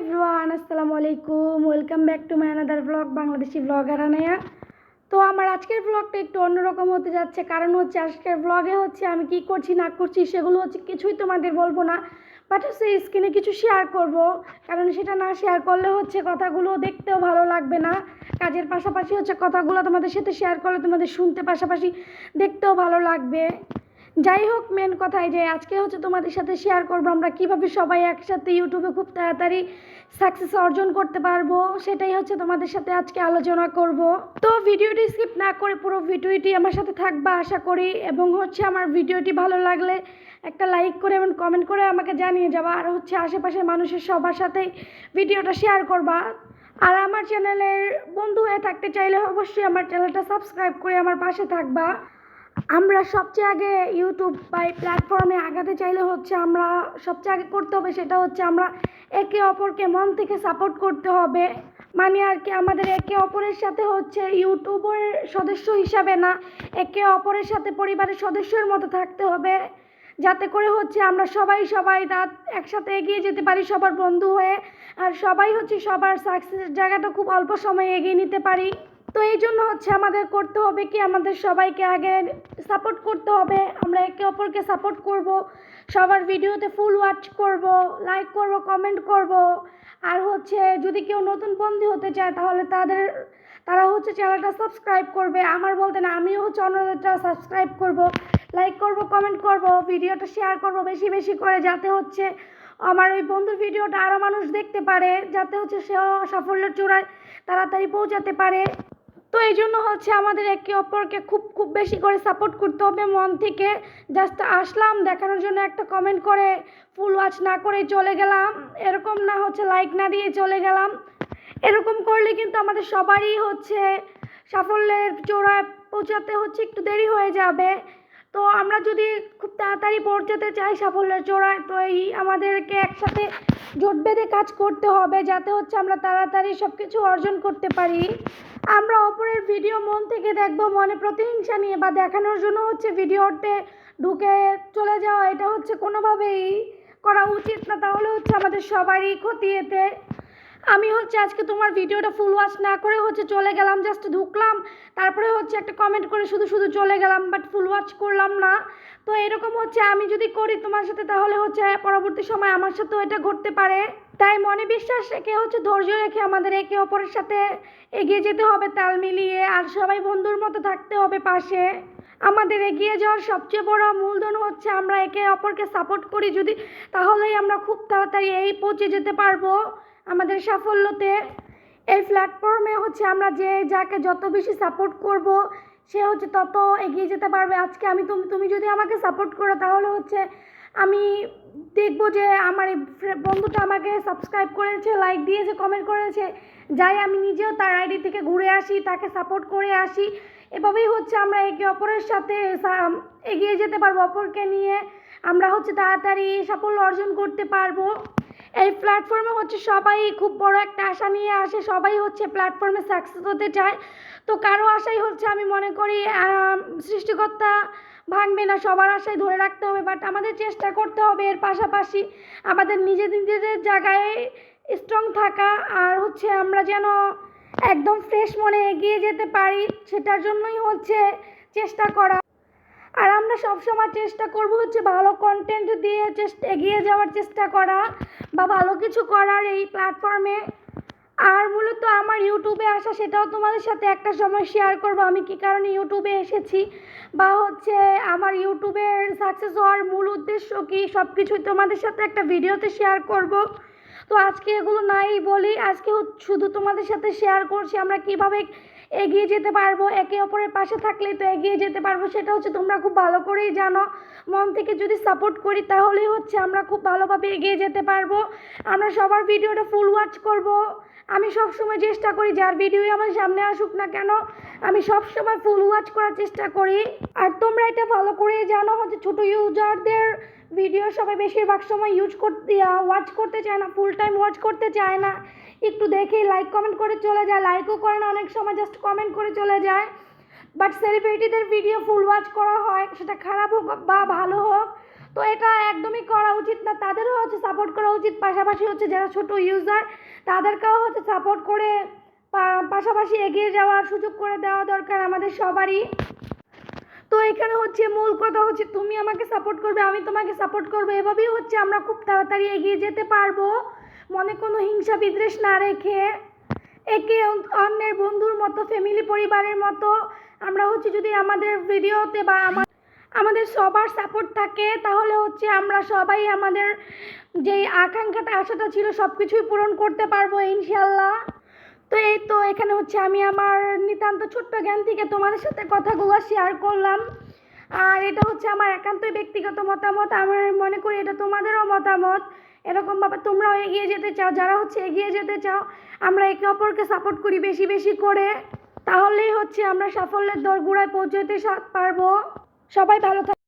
Everyone আসসালামু আলাইকুম। Welcome back to my another blog Bangladeshi blogger Anaya. তো আমার আজকের ব্লগটা একটু অন্যরকম হতে যাচ্ছে। কারণ হচ্ছে আজকের ব্লগে হচ্ছে আমি কি করছি, না করছি, সেগুলো হচ্ছে কিছুই তোমাদের বলব না। বাট হচ্ছে স্ক্রিনে কিছু শেয়ার করব। কারণ সেটা না শেয়ার করলে হচ্ছে কথাগুলো দেখতেও ভালো লাগবে না। কাজের পাশাপাশি হচ্ছে কথাগুলো তোমাদের সাথে শেয়ার করলে তোমাদের শুনতে পাশাপাশি দেখতেও ভালো লাগবে। যাই হোক মেন কথাই যে আজকে হচ্ছে তোমাদের সাথে শেয়ার করব আমরা কীভাবে সবাই একসাথে ইউটিউবে খুব তাড়াতাড়ি সাকসেস অর্জন করতে পারব, সেটাই হচ্ছে তোমাদের সাথে আজকে আলোচনা করব। তো ভিডিওটি স্কিপ না করে পুরো ভিডিওটি আমার সাথে থাকবা, আশা করি। এবং হচ্ছে আমার ভিডিওটি ভালো লাগলে একটা লাইক করে এবং কমেন্ট করে আমাকে জানিয়ে যাবা। আর হচ্ছে আশেপাশের মানুষের সবার সাথেই ভিডিওটা শেয়ার করবা। আর আমার চ্যানেলের বন্ধু হয়ে থাকতে চাইলে অবশ্যই আমার চ্যানেলটা সাবস্ক্রাইব করে আমার পাশে থাকবা। আমরা সবচেয়ে আগে ইউটিউব বা প্ল্যাটফর্মে আগাতে চাইলে হচ্ছে আমরা সবচেয়ে আগে করতে হবে সেটা হচ্ছে আমরা একে অপরকে মন থেকে সাপোর্ট করতে হবে। মানে আর কি আমাদের একে অপরের সাথে হচ্ছে ইউটিউবের সদস্য হিসাবে না, একে অপরের সাথে পরিবারের সদস্যের মতো থাকতে হবে। যাতে করে হচ্ছে আমরা সবাই সবাই দাঁত একসাথে এগিয়ে যেতে পারি সবার বন্ধু হয়ে, আর সবাই হচ্ছে সবার সাকসেসের জায়গাটা খুব অল্প সময়ে এগিয়ে নিতে পারি। তো এই জন্য হচ্ছে আমাদের করতে হবে কি, আমাদের সবাইকে আগে সাপোর্ট করতে হবে। আমরা একে অপরকে সাপোর্ট করব, সবার ভিডিওতে ফুল ওয়াচ করব লাইক করব কমেন্ট করব। আর হচ্ছে যদি কেউ নতুন বন্ধু হতে চায়, তাহলে তাদের, তারা হচ্ছে চ্যানেলটা সাবস্ক্রাইব করবে। আমার বলতে না, আমিও হচ্ছে অন্যদেরটা সাবস্ক্রাইব করব লাইক করব কমেন্ট করব, ভিডিওটা শেয়ার করব বেশি বেশি করে, যাতে হচ্ছে আমার ওই বন্ধুর ভিডিওটা আরও মানুষ দেখতে পারে, যাতে হচ্ছে সেও সাফল্যের চূড়ায় তাড়াতাড়ি পৌঁছাতে পারে। তো এই জন্য হচ্ছে আমাদের একে অপরকে খুব খুব বেশি করে সাপোর্ট করতে হবে মন থেকে। জাস্ট আসলাম, দেখানোর জন্য একটা কমেন্ট করে ফুল ওয়াচ না করে চলে গেলাম। এরকম না হচ্ছে লাইক না দিয়ে চলে গেলাম। এরকম করলে কিন্তু আমাদের সবারই হচ্ছে সাফল্যের চূড়ায় পৌঁছাতে হচ্ছে, একটু দেরি হয়ে যাবে। তো আমরা যদি খুব তাড়াতাড়ি পৌঁছাতে চাই সাফল্যের চূড়ায় তো এই আমাদেরকে একসাথে জোট বেঁধে কাজ করতে হবে যাতে হচ্ছে আমরা তাড়াতাড়ি সব কিছু অর্জন করতে পারি। আমরা অপরের ভিডিও মন থেকে দেখব, মনে প্রতিহিংসা নিয়ে বা দেখানোর জন্য হচ্ছে ভিডিওতে ঢুকে চলে যাওয়া, এটা হচ্ছে কোনোভাবেই করা উচিত না। তাহলে হচ্ছে আমাদের সবারই ক্ষতি এতে। আমি হচ্ছে আজকে তোমার ভিডিওটা ফুল ওয়াচ না করে হচ্ছে চলে গেলাম জাস্ট ঢুকলাম। তারপরে হচ্ছে একটা কমেন্ট করে শুধু শুধু চলে গেলাম বাট ফুল ওয়াচ করলাম না। তো এরকম হচ্ছে আমি যদি করি তোমার সাথে, তাহলে হচ্ছে পরবর্তী সময় আমার সাথেও এটা ঘটতে পারে। তাই মনে বিশ্বাস রেখে হচ্ছে ধৈর্য রেখে আমাদের একে অপরের সাথে এগিয়ে যেতে হবে, তাল মিলিয়ে। আর সবাই বন্ধুর মতো থাকতে হবে পাশে। আমাদের এগিয়ে যাওয়ার সবচেয়ে বড় মূলধন হচ্ছে আমরা একে অপরকে সাপোর্ট করি যদি, তাহলেই আমরা খুব তাড়াতাড়ি এই পৌঁছে যেতে পারব। আমাদের সাফল্যতে এই প্ল্যাটফর্মে হচ্ছে আমরা যে যাকে যত বেশি সাপোর্ট করব, সে হচ্ছে তত এগিয়ে যেতে পারবে। আজকে আমি তুমি তুমি যদি আমাকে সাপোর্ট করো, তাহলে হচ্ছে আমি দেখব যে আমার এই বন্ধুটা আমাকে সাবস্ক্রাইব করেছে লাইক দিয়েছে কমেন্ট করেছে। যাই আমি নিজেও তার আইডি থেকে ঘুরে আসি, তাকে সাপোর্ট করে আসি। এভাবেই হচ্ছে আমরা একে অপরের সাথে এগিয়ে যেতে পারব, অপরকে নিয়ে আমরা হচ্ছে তাড়াতাড়ি সাফল্য অর্জন করতে পারব। এই প্ল্যাটফর্মে হচ্ছে সবাই খুব বড় একটা আশা নিয়ে আসে, সবাই হচ্ছে প্ল্যাটফর্মে সাকসেস হতে চায়। তো কারও আশাই হচ্ছে আমি মনে করি সৃষ্টিকর্তা ভাঙবে না, সবার আশাই ধরে রাখতে হবে। বাট আমাদের চেষ্টা করতে হবে এর পাশাপাশি আমাদের নিজে নিজেদের জায়গায় স্ট্রং থাকা, আর হচ্ছে আমরা যেন একদম ফ্রেশ মনে এগিয়ে যেতে পারি, সেটার জন্যই হচ্ছে চেষ্টা করা। আমরা সবসময় চেষ্টা করব হচ্ছে ভালো কন্টেন্ট দিয়ে চেষ্টা, এগিয়ে যাওয়ার চেষ্টা করা বা ভালো কিছু করার এই প্ল্যাটফর্মে আর মূলত আমার ইউটিউবে আসা সেটাও তোমাদের সাথে একটা সময় শেয়ার করব। আমি কি কারণে ইউটিউবে এসেছি বা হচ্ছে আমার ইউটিউবের সাকসেস হওয়ার মূল উদ্দেশ্য কী সব কিছুই তোমাদের সাথে একটা ভিডিওতে শেয়ার করব। তো আজকে এগুলো নাই বলি আজকে শুধু তোমাদের সাথে শেয়ার করছি। আমরা কীভাবে এগিয়ে যেতে পারব, একে অপরের পাশে থাকলেই তো এগিয়ে যেতে পারব, সেটা হচ্ছে তোমরা খুব ভালো করেই জানো। মন থেকে যদি সাপোর্ট করি, তাহলেই হচ্ছে আমরা খুব ভালোভাবে এগিয়ে যেতে পারব। আমরা সবার ভিডিওটা ফুল ওয়াচ করব। আমি সব সময় চেষ্টা করি, যার ভিডিও আমার সামনে আসুক না কেন, আমি সব সময় ফুল ওয়াচ করার চেষ্টা করি। আর তোমরা এটা ভালো করে জানো হচ্ছে ছোটো ইউজারদের ভিডিও সবাই বেশিরভাগ সময় ইউজ করতে ওয়াচ করতে চায় না ফুল টাইম ওয়াচ করতে চায় না। একটু দেখে লাইক কমেন্ট করে চলে যায় লাইকও করে না, অনেক সময় জাস্ট কমেন্ট করে চলে যায়। বাট সেলিব্রিটিদের ভিডিও ফুল ওয়াচ করা হয়, সেটা খারাপ হোক বা ভালো হোক, তো এটা একদমই করা উচিত না। তাদেরও হচ্ছে সাপোর্ট করা উচিত, পাশাপাশি হচ্ছে যারা ছোট ইউজার তাদেরকেও হচ্ছে সাপোর্ট করে পাশাপাশি এগিয়ে যাওয়ার সুযোগ করে দেওয়া দরকার আমাদের সবারই। তো এখানে হচ্ছে মূল কথা হচ্ছে তুমি আমাকে সাপোর্ট করবে, আমি তোমাকে সাপোর্ট করব। এভাবেই হচ্ছে আমরা খুব তাড়াতাড়ি এগিয়ে যেতে পারব। মনে কোনো হিংসা বিদ্বেষ না রেখে একে অন্যের বন্ধুর মতো ফ্যামিলি পরিবারের মতো আমরা হচ্ছে যদি আমাদের ভিডিওতে বা আমা- আমাদের সবার সাপোর্ট থাকে, তাহলে হচ্ছে আমরা সবাই আমাদের যেই আকাঙ্ক্ষাটা আশাটা ছিল সব কিছুই পূরণ করতে পারব ইনশাল্লাহ এখানে হচ্ছে আমি আমার নিতান্ত ছোট্ট জ্ঞান থেকে তোমাদের সাথে কথাগুলো শেয়ার করলাম। আর এটা হচ্ছে আমার একান্তই ব্যক্তিগত মতামত। আমার মনে করি এটা তোমাদেরও মতামত। এরকমভাবে তোমরাও এগিয়ে যেতে চাও, যারা হচ্ছে এগিয়ে যেতে চাও, আমরা একে অপরকে সাপোর্ট করি বেশি বেশি করে। তাহলেই হচ্ছে আমরা সাফল্যের দোরগোড়ায় পৌঁছতে পারব। সবাই ভালো থাক